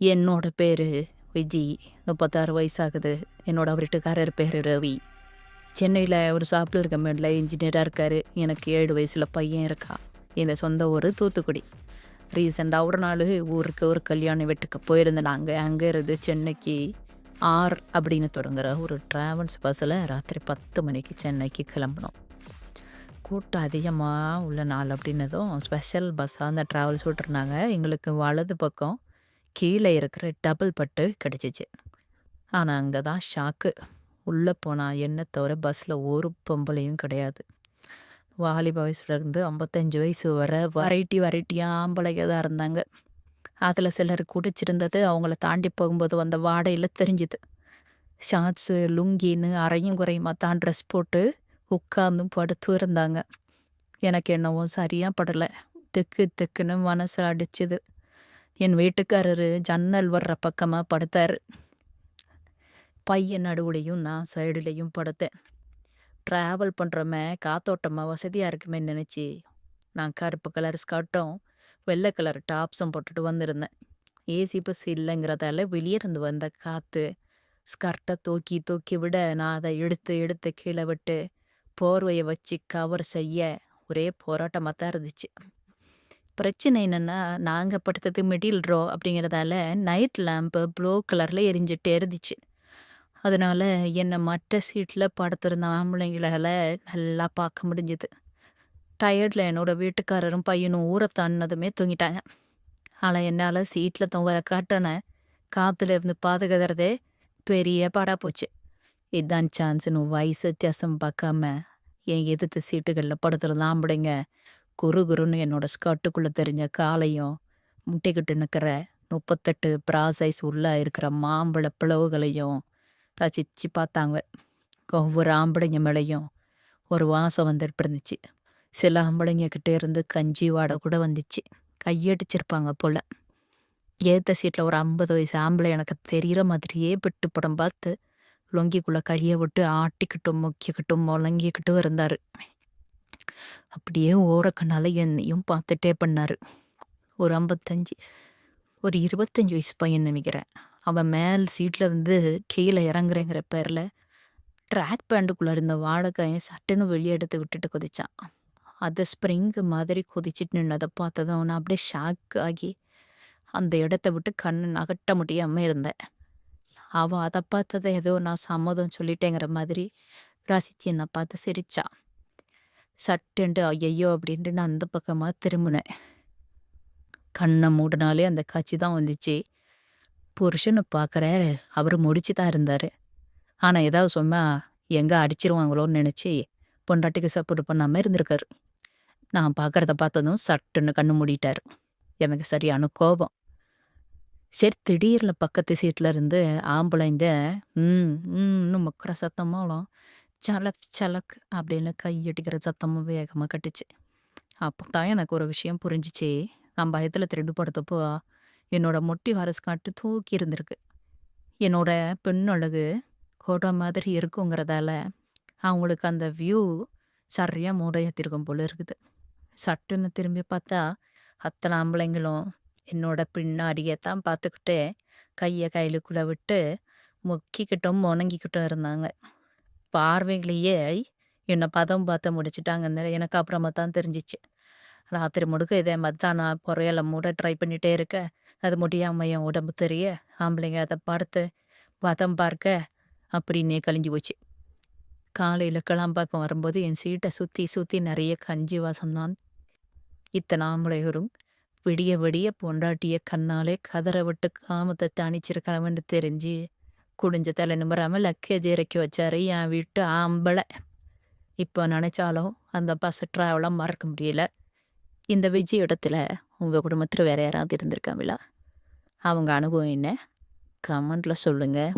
என்னோட பேர் விஜி. முப்பத்தாறு வயசாகுது. என்னோட வீட்டுக்காரர் பேர் ரவி. சென்னையில் ஒரு சாஃப்ட்வேர் கம்பெனியில் இன்ஜினியராக இருக்கார். எனக்கு ஏழு வயசில் பையன் இருக்கா. இந்த சொந்த ஊர் தூத்துக்குடி. ரீசெண்டாக ஒரு நாள் ஊருக்கு ஒரு கல்யாண வீட்டுக்கு போயிருந்தேன் நாங்கள் அங்கே இருந்து சென்னைக்கு ஆர் அப்படின்னு தொடங்குற ஒரு ட்ராவல்ஸ் பஸ்ஸில் ராத்திரி பத்து மணிக்கு சென்னைக்கு கிளம்பினோம். கூட்டம் அதிகமாக உள்ள நாள் அப்படின்னதும் ஸ்பெஷல் பஸ்ஸாக அந்த ட்ராவல்ஸ் விட்டுருந்தாங்க. எங்களுக்கு வலது பக்கம் கீழே இருக்கிற டபுள் பட்டு கிடச்சிச்சு. ஆனால் அங்கே தான் ஷாக்கு. உள்ளே போனால் என்ன தவிர பஸ்ஸில் ஒரு பொம்பளையும் கிடையாது. வாலிப வயசுலேருந்து ஐம்பத்தஞ்சு வயசு வர வெரைட்டி வெரைட்டியாக ஆம்பளைங்க தான் இருந்தாங்க. அதில் சிலர் குடிச்சிருந்தது அவங்கள தாண்டி போகும்போது வந்த வாடையில் தெரிஞ்சுது. ஷார்ட்ஸு லுங்கின்னு அரையும் குறையுமா தான் ட்ரெஸ் போட்டு உட்காந்தும் படுத்து இருந்தாங்க. எனக்கு என்னவோ சரியாக படலை. திக்கு திக்குன்னு மனசில் அடிச்சுது. என் வீட்டுக்காரரு ஜன்னல் வர்ற பக்கமாக படுத்தார். பையன் நடுவுலையும் நான் சைடுலையும் படுத்தேன். ட்ராவல் பண்ணுறோமே காத்தோட்டமாக வசதியாக இருக்குமே நினச்சி நான் கருப்பு கலர் ஸ்கர்ட்டும் வெள்ளை கலர் டாப்ஸும் போட்டுட்டு வந்திருந்தேன். ஏசி பஸ் இல்லைங்கிறதால வெளியே இருந்து வந்த காற்று ஸ்கர்ட்டை தூக்கி தூக்கி விட நான் அதை எடுத்து எடுத்து கீழே விட்டு போர்வையை வச்சு கவர் செய்ய ஒரே போராட்டமாக தான் இருந்துச்சு. பிரச்சனை என்னென்னா நாங்கள் படுத்தது மிடில் ரோ அப்படிங்கிறதால நைட் லேம்பு ப்ளூ கலரில் எரிஞ்சிட்டே இருந்துச்சு. அதனால் என்னை மற்ற சீட்டில் படுத்திருந்த ஆம்பளைங்களால் நல்லா பார்க்க முடிஞ்சுது. டயர்டில் என்னோடய வீட்டுக்காரரும் பையனும் ஊரை தன்னதுமே தூங்கிட்டாங்க. ஆனால் என்னால் சீட்டில் தூங்குற காட்டனை காற்றுல இருந்து பாதுகாக்கிறதே பெரிய பாடாக போச்சு. இதுதான் சான்ஸ்னு வயசு வித்தியாசம் பார்க்காம என் எதிர்த்து சீட்டுகளில் படுத்துருந்தான் ஆம்பளைங்க குறுகுறுன்னு என்னோட ஸ்கர்ட்டுக்குள்ளே தெரிஞ்ச காலையும் முட்டிக்கிட்டு நிற்கிற முப்பத்தெட்டு ப்ராசைஸ் உள்ளே இருக்கிற மாம்பழ பிளவுகளையும் ரசித்து பார்த்தாங்க. ஒவ்வொரு ஆம்பளைங்க மேலேயும் ஒரு வாசம் வந்துட்டு இருந்துச்சு. சில ஆம்பளைங்க கிட்டே இருந்து கஞ்சி வாடை கூட வந்துச்சு. கையடிச்சிருப்பாங்க போல். ஏத்த சீட்டில் ஒரு ஐம்பது வயசு ஆம்பளை எனக்கு தெரிகிற மாதிரியே பெட்டு படம் பார்த்து லொங்கிக்குள்ளே கையை விட்டு ஆட்டிக்கிட்டும் முக்கிக்கிட்டும் முழங்கிக்கிட்டும் இருந்தார். அப்படியே ஓரக்கண்ணால் என்னையும் பார்த்துட்டே பண்ணார். ஒரு ஐம்பத்தஞ்சு ஒரு இருபத்தஞ்சி வயசு பையன் நினைக்கிறேன். அவன் மேல் சீட்டில் வந்து கீழே இறங்குறேங்கிற பேரில் ட்ராக் பேண்டுக்குள்ளே இருந்த வாழைக்காயை சட்டுன்னு வெளியே எடுத்து விட்டுட்டு குதிச்சான். அது ஸ்ப்ரிங்கு மாதிரி குதிச்சிட்டு நின்னதை பார்த்ததும் நான் அப்படியே ஷாக் ஆகி அந்த இடத்த விட்டு கண்ணு நகட்ட முடியாமல் இருந்தேன். அவன் அதை பார்த்ததை ஏதோ நான் சம்மதம் சொல்லிட்டேங்கிற மாதிரி ராசித்தி என்னை பார்த்து சிரிச்சான். சட்டுண்டு ஐயையோ அப்படின்ட்டு நான் அந்த பக்கமாக திரும்பினேன். கண்ணை மூடினாலே அந்த காட்சி தான் வந்துச்சு. புருஷனை பார்க்குறாரு அவர் முடிச்சு தான் இருந்தார். ஆனால் ஏதாவது சொன்னால் எங்கே அடிச்சிருவாங்களோன்னு நினச்சி பொண்டாட்டிக்கு சப்போர்ட் பண்ணாமல் இருந்திருக்காரு. நான் பார்க்குறத பார்த்ததும் சட்டுன்னு கண்ணு மூடிட்டார். எனக்கு சரியான கோபம். சரி திடீர்னு பக்கத்து சீட்டில் இருந்து ஆம்பளைங்க ம் ம் இன்னும் முக்கிற சத்தமாலும் சலக் சலக் அப்படின்னு கையடிக்கிற சத்தமும் வேகமாக கட்டுச்சு. அப்போ தான் எனக்கு ஒரு விஷயம் புரிஞ்சிச்சு. நான் பயத்தில் திருடு படுத்தப்போ என்னோட மொட்டி வாரஸ் காட்டு தூக்கி இருந்திருக்கு. என்னோட பெண்ணழகு கோட்டை மாதிரி இருக்குங்கிறதால அவங்களுக்கு அந்த வியூ சரியாக மூடையத்திருக்கும் போல இருக்குது. சட்டுன்னு திரும்பி பார்த்தா அத்தனை ஆம்பளைங்களும் என்னோட பின்னாடியே தான் பார்த்துக்கிட்டு கையை கையிலுக்குள்ளே விட்டு முக்கிக்கிட்டும் முணங்கிக்கிட்டும் இருந்தாங்க. பார்வையிலேயே என்னை பதம் பார்த்து முடிச்சிட்டாங்கன்னு எனக்கு அப்புறமா தான் தெரிஞ்சிச்சு. ராத்திரி முடுக்க இதே மாதிரி தான் நான் பொறையில மூட ட்ரை பண்ணிகிட்டே இருக்க அது முடியாமல் என் உடம்பு தெரிய ஆம்பளைங்க அதை பார்த்து பதம் பார்க்க அப்படின்னே கழிஞ்சு போச்சு. காலையில் கிளம்பாக்கம் வரும்போது என் சீட்டை சுற்றி சுற்றி நிறைய கஞ்சி வாசம்தான் இத்தனை ஆம்பளைகளும் விடிய விடிய பொண்டாட்டிய கண்ணாலே கதற விட்டு காமத்தை தணிச்சிருக்கிறவன்னு தெரிஞ்சு குடிஞ்ச தலை நிமிராமல் லக்கேஜ் இறக்கி வச்சார். என் வீட்டு ஆம்பளை. இப்போ நினச்சாலும் அந்த பஸ் ட்ராவலாக மறக்க முடியல. இந்த விஜய் இடத்துல உங்கள் குடும்பத்தில் வேற யாராவது இருந்திருக்காங்களா? அவங்க அனுபவம் என்ன? கமெண்ட்ல சொல்லுங்கள்